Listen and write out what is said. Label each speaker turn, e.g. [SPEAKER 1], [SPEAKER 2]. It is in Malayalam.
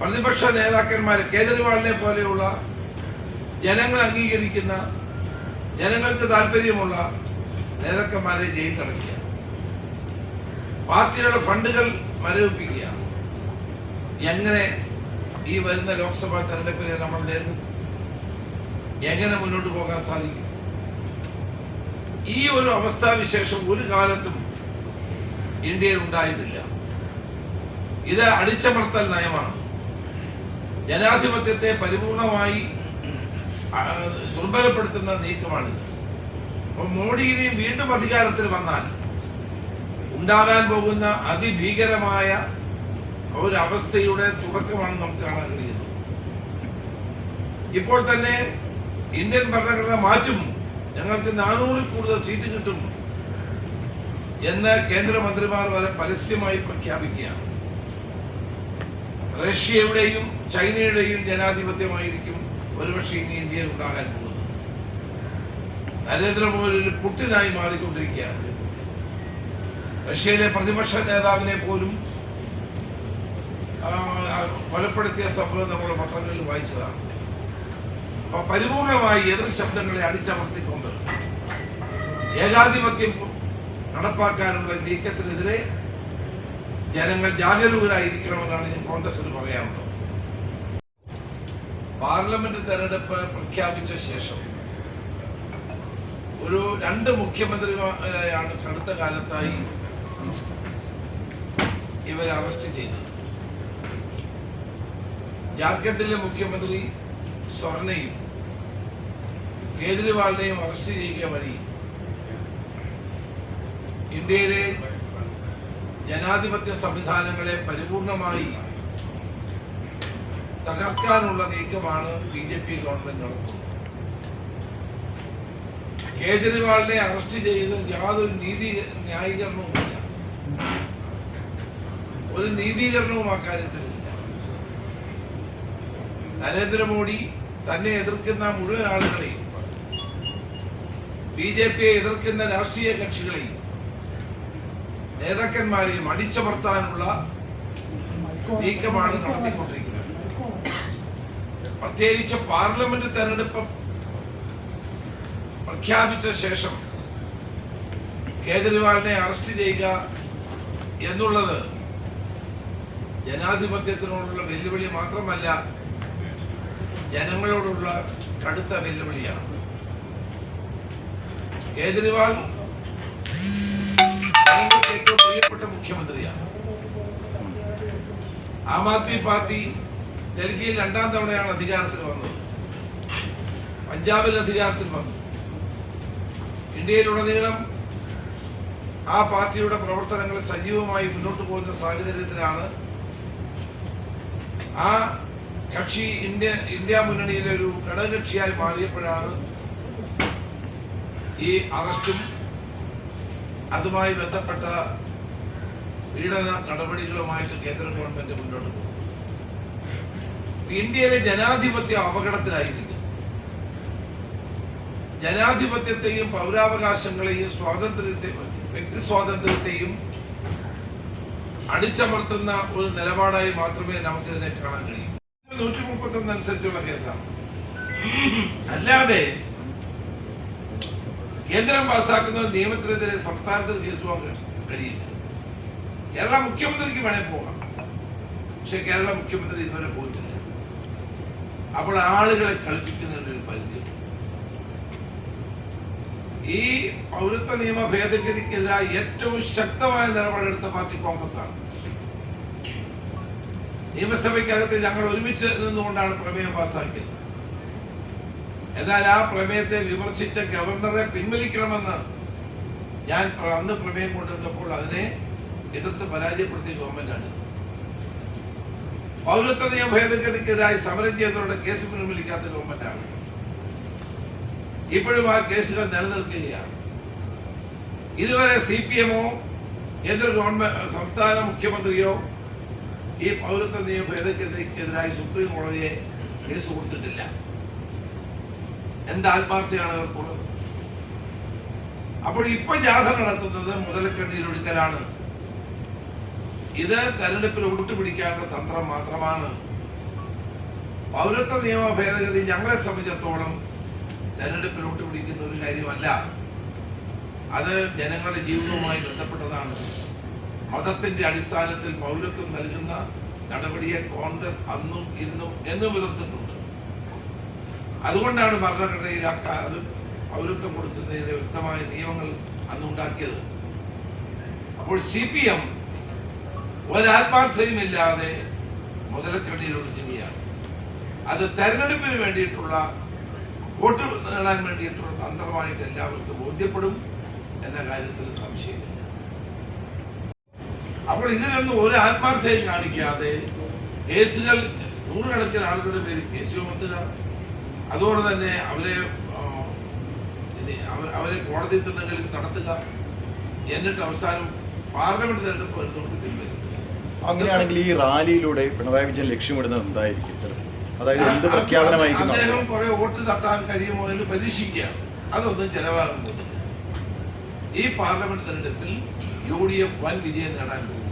[SPEAKER 1] പ്രതിപക്ഷ നേതാക്കന്മാർ കേജ്രിവാളിനെ പോലെയുള്ള ജനങ്ങൾ അംഗീകരിക്കുന്ന ജനങ്ങൾക്ക് താല്പര്യമുള്ള നേതാക്കന്മാരെ ജയിൽ തടയ്ക്കുക പാർട്ടിയുടെ ഫണ്ടുകൾ മരവിപ്പിക്കുക. എങ്ങനെ ഈ വരുന്ന ലോക്സഭാ തെരഞ്ഞെടുപ്പിനെ നമ്മൾ നേരിടും? എങ്ങനെ മുന്നോട്ട് പോകാൻ സാധിക്കും? ഈ ഒരു അവസ്ഥാവിശേഷം ഒരു കാലത്തും ഇന്ത്യയിൽ ഉണ്ടായിട്ടില്ല. ഇത് അടിച്ചമർത്തൽ നയമാണ്. ജനാധിപത്യത്തെ പരിപൂർണമായി ദുർബലപ്പെടുത്തുന്ന നീക്കമാണിത്. അപ്പൊ മോഡി വീണ്ടും അധികാരത്തിൽ വന്നാൽ ഉണ്ടാകാൻ പോകുന്ന അതിഭീകരമായ ഒരു അവസ്ഥയുടെ തുടക്കമാണ് നമുക്ക് കാണാൻ കഴിയുന്നത്. ഇപ്പോൾ തന്നെ ഇന്ത്യൻ ഭരണഘടന മാറ്റും. ഞങ്ങൾക്ക് നാനൂറിൽ കൂടുതൽ സീറ്റ് കിട്ടും എന്ന് കേന്ദ്രമന്ത്രിമാർ വരെ പരസ്യമായി പ്രഖ്യാപിക്കുകയാണ്. റഷ്യയുടെയും ചൈനയുടെയും ജനാധിപത്യമായിരിക്കും ഒരുപക്ഷെ ഇനി ഇന്ത്യയിൽ ഉണ്ടാകാൻ പോകുന്നത്. നരേന്ദ്രമോദി ഒരു പുട്ടിനായി മാറിക്കൊണ്ടിരിക്കുകയാണ്. റഷ്യയിലെ പ്രതിപക്ഷ നേതാവിനെ പോലും കൊലപ്പെടുത്തിയ സംഭവം നമ്മുടെ പത്രങ്ങളിൽ വായിച്ചതാണ്. അപ്പൊ പരിപൂർണമായി എതിർ ശബ്ദങ്ങളെ അടിച്ചമർത്തിക്കൊണ്ട് ഏകാധിപത്യം നടപ്പാക്കാനുള്ള നീക്കത്തിനെതിരെ ജനങ്ങൾ ജാഗരൂകരായിരിക്കണമെന്നാണ് ഞാൻ കോൺഗ്രസിന് പറയാനുള്ളത് പാർലമെന്റ് തെരഞ്ഞെടുപ്പ് പ്രഖ്യാപിച്ച ശേഷം ഒരു രണ്ട് മുഖ്യമന്ത്രിമാരെയാണ് അടുത്ത കാലത്തായി ഇവർ അറസ്റ്റ് ചെയ്തത്. ജാർഖണ്ഡിലെ മുഖ്യമന്ത്രി സ്വർണയും കേജ്രിവാളിനെയും അറസ്റ്റ് ചെയ്യുക വഴി ഇന്ത്യയിലെ ജനാധിപത്യ സംവിധാനങ്ങളെ പരിപൂർണമായി തകർക്കാനുള്ള നീക്കമാണ് ബി ജെ പി ഗവൺമെന്റ് നടത്തുന്നത് കേജ്രിവാളിനെ അറസ്റ്റ് ചെയ്ത് യാതൊരു നീതി ന്യായീകരണവുമില്ല ഒരു നീതീകരണവും അക്കാര്യത്തിലില്ല നരേന്ദ്രമോദി തന്നെ എതിർക്കുന്ന മുഴുവൻ ആളുകളെയും ബി ജെ പിയെ എതിർക്കുന്ന രാഷ്ട്രീയ കക്ഷികളെയും നേതാക്കന്മാരെയും അടിച്ചമർത്താനുള്ള നീക്കമാണ് നടത്തിക്കൊണ്ടിരിക്കുന്നത്. പ്രത്യേകിച്ച് പാർലമെന്റ് തെരഞ്ഞെടുപ്പ് പ്രഖ്യാപിച്ച ശേഷം കേജ്രിവാളിനെ അറസ്റ്റ് ചെയ്യുക എന്നുള്ളത് ജനാധിപത്യത്തിനോടുള്ള വെല്ലുവിളി മാത്രമല്ല ജനങ്ങളോടുള്ള കടുത്ത വെല്ലുവിളിയാണ്. കേജ്രിവാൾ മുഖ്യമന്ത്രിയാണ്. ആം ആദ്മി പാർട്ടി ഡൽഹിയിൽ രണ്ടാം തവണയാണ് അധികാരത്തിൽ വന്നത്. പഞ്ചാബിൽ അധികാരത്തിൽ വന്നു. ഇന്ത്യയിലുടനീളം ആ പാർട്ടിയുടെ പ്രവർത്തനങ്ങൾ സജീവമായി മുന്നോട്ട് പോകുന്ന സാഹചര്യത്തിലാണ് ആ കക്ഷി ഇന്ത്യ ഇന്ത്യ മുന്നണിയിലെ ഒരു ഘടകകക്ഷിയായി മാറിയപ്പോഴാണ് ഈ അറസ്റ്റും അതുമായി ബന്ധപ്പെട്ട പീഡന നടപടികളുമായിട്ട് കേന്ദ്ര ഗവൺമെന്റ് മുന്നോട്ട് പോകും. ഇന്ത്യയിലെ ജനാധിപത്യം അപകടത്തിലായിരിക്കും. ജനാധിപത്യത്തെയും പൗരാവകാശങ്ങളെയും സ്വാതന്ത്ര്യത്തെ വ്യക്തി സ്വാതന്ത്ര്യത്തെയും അടിച്ചമർത്തുന്ന ഒരു നിലപാടായി മാത്രമേ നമുക്ക് ഇതിനെ കാണാൻ കഴിയൂ. നൂറ്റി മുപ്പത്തി ഒന്ന് അനുസരിച്ചുള്ള കേസാണ്. അല്ലാതെ കേന്ദ്രം പാസ്സാക്കുന്ന നിയമത്തിനെതിരെ സംസ്ഥാനത്തിന് കേസ് വാങ്ങാൻ കഴിയില്ല. കേരള മുഖ്യമന്ത്രിക്ക് വേണേ പോകാം. പക്ഷെ കേരള മുഖ്യമന്ത്രി ഇതുവരെ പോയിട്ടില്ല. അപ്പോൾ ആളുകളെ കളിപ്പിക്കുന്നതിന്റെ ഒരു പരിധി. ഈ പൗരത്വ നിയമ ഭേദഗതിക്കെതിരായി ഏറ്റവും ശക്തമായ നിലപാടെടുത്ത പാർട്ടി കോൺഗ്രസ് ആണ് നിയമസഭയ്ക്കകത്ത് ഞങ്ങൾ ഒരുമിച്ച് നിന്നുകൊണ്ടാണ് പ്രമേയം പാസ്സാക്കിയത്. എന്നാൽ ആ പ്രമേയത്തെ വിമർശിച്ച ഗവർണറെ പിൻവലിക്കണമെന്ന് ഞാൻ അന്ന് പ്രമേയം കൊണ്ടുവന്നപ്പോൾ അതിനെ എതിർത്ത് പരാജയപ്പെടുത്തിയ ഗവൺമെന്റാണ്. പൗരത്വ നിയമ ഭേദഗതിക്കെതിരായി സമരം ചെയ്തവരുടെ കേസ് പിൻവലിക്കാത്ത ഗവൺമെന്റാണ്. ഇപ്പോഴും ആ കേസുകൾ നിലനിൽക്കുകയാണ്. ഇതുവരെ സി പി എമ്മോ കേന്ദ്ര ഗവൺമെന്റ് സംസ്ഥാന മുഖ്യമന്ത്രിയോ ഈ പൗരത്വ നിയമ ഭേദഗതിക്കെതിരായി സുപ്രീം കോടതിയെ കേസ് കൊടുത്തിട്ടില്ല. എന്ത് ആത്മാർത്ഥയാണ് അവർക്കുള്ളത്? അപ്പോൾ ഇപ്പൊ ജാഥ നടത്തുന്നത് മുതലക്കണ്ണീരൊടുക്കലാണ് ഇത് തെരഞ്ഞെടുപ്പിൽ ഒട്ടുപിടിക്കാനുള്ള തന്ത്രം മാത്രമാണ്. പൗരത്വ നിയമ ഭേദഗതി ഞങ്ങളെ സംബന്ധിച്ചിടത്തോളം തെരഞ്ഞെടുപ്പിലോട്ട് പിടിക്കുന്ന ഒരു കാര്യമല്ല. അത് ജനങ്ങളുടെ ജീവിതവുമായി ബന്ധപ്പെട്ടതാണ്. മതത്തിന്റെ അടിസ്ഥാനത്തിൽ പൗരത്വം നൽകുന്ന നടപടിയെ കോൺഗ്രസ് അന്നും ഇന്നും എന്നും എതിർത്തിട്ടുണ്ട്. അതുകൊണ്ടാണ് ഭരണഘടനയിൽ അത് പൗരത്വം കൊടുക്കുന്നതിന് വ്യക്തമായ നിയമങ്ങൾ അന്നുണ്ടാക്കിയത് അപ്പോൾ സി പി എം ഒരാത്മാർത്ഥതയുമില്ലാതെ മുതലക്കടിയിലൊഴുകുകയാണ് അത് തെരഞ്ഞെടുപ്പിന് വേണ്ടിയിട്ടുള്ള വോട്ട് നേടാൻ വേണ്ടിയിട്ടുള്ള തന്ത്രമായിട്ട് എല്ലാവർക്കും ബോധ്യപ്പെടും എന്ന കാര്യത്തിൽ സംശയമില്ല. അപ്പോൾ ഇതിനൊന്നും ഒരു ആത്മാർത്ഥയും കാണിക്കാതെ കേസുകൾ നൂറുകണക്കിന് ആളുകളുടെ പേരിൽ കേസ് ചുമത്തുക അതുപോലെ തന്നെ അവരെ അവരെ കോടതി തന്നെ നടത്തുക എന്നിട്ട് അവസാനം പാർലമെന്റ് തെരഞ്ഞെടുപ്പ് വരുന്നവർക്ക് പിൻവലിക്കുക.
[SPEAKER 2] അങ്ങനെയാണെങ്കിൽ ഈ റാലിയിലൂടെ പിണറായി വിജയൻ ലക്ഷ്യമിടുന്നത് എന്തായിരിക്കും? അതായത് എന്ത് പ്രഖ്യാപനമായിരിക്കും
[SPEAKER 1] അദ്ദേഹം കുറെ വോട്ട് തട്ടാൻ കഴിയുമോ എന്ന് പരീക്ഷിക്കുകയാണ്. അതൊന്നും ചെലവാകാൻ പോകുന്നില്ല ഈ പാർലമെന്റ് തെരഞ്ഞെടുപ്പിൽ യു ഡി എഫ് വൻ വിജയം നേടാൻ പോകുകയാണ്